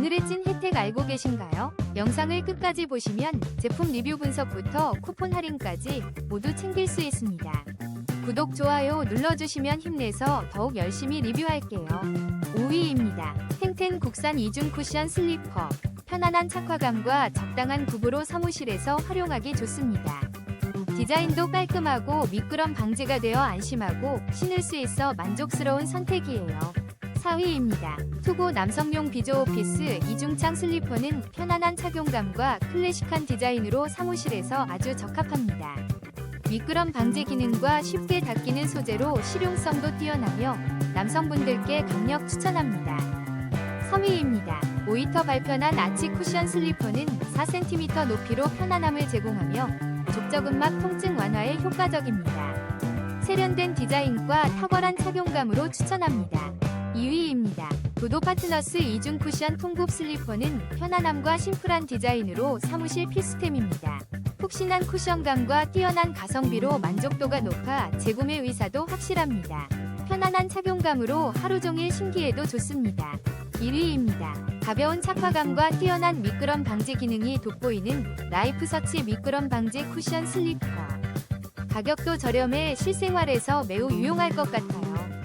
오늘의 찐 혜택 알고 계신가요? 영상을 끝까지 보시면 제품 리뷰 분석부터 쿠폰 할인까지 모두 챙길 수 있습니다. 구독, 좋아요 눌러주시면 힘내서 더욱 열심히 리뷰할게요. 5위입니다. 탱텐 국산 이중 쿠션 슬리퍼. 편안한 착화감과 적당한 굽으로 사무실에서 활용하기 좋습니다. 디자인도 깔끔하고 미끄럼 방지가 되어 안심하고 신을 수 있어 만족스러운 선택이에요. 4위입니다. 투고 남성용 비조 오피스 이중창 슬리퍼는 편안한 착용감과 클래식한 디자인으로 사무실에서 아주 적합합니다. 미끄럼 방지 기능과 쉽게 닦이는 소재로 실용성도 뛰어나며 남성분들께 강력 추천합니다. 3위입니다. 오이터 발편한 아치 쿠션 슬리퍼는 4cm 높이로 편안함을 제공하며 족저근막 통증 완화에 효과적입니다. 세련된 디자인과 탁월한 착용감으로 추천합니다. 2위입니다. 도도 파트너스 이중 쿠션 통굽 슬리퍼는 편안함과 심플한 디자인으로 사무실 필수템입니다. 푹신한 쿠션감과 뛰어난 가성비로 만족도가 높아 재구매 의사도 확실합니다. 편안한 착용감으로 하루 종일 신기해도 좋습니다. 1위입니다. 가벼운 착화감과 뛰어난 미끄럼 방지 기능이 돋보이는 라이프 서치 미끄럼 방지 쿠션 슬리퍼. 가격도 저렴해 실생활에서 매우 유용할 것 같아요.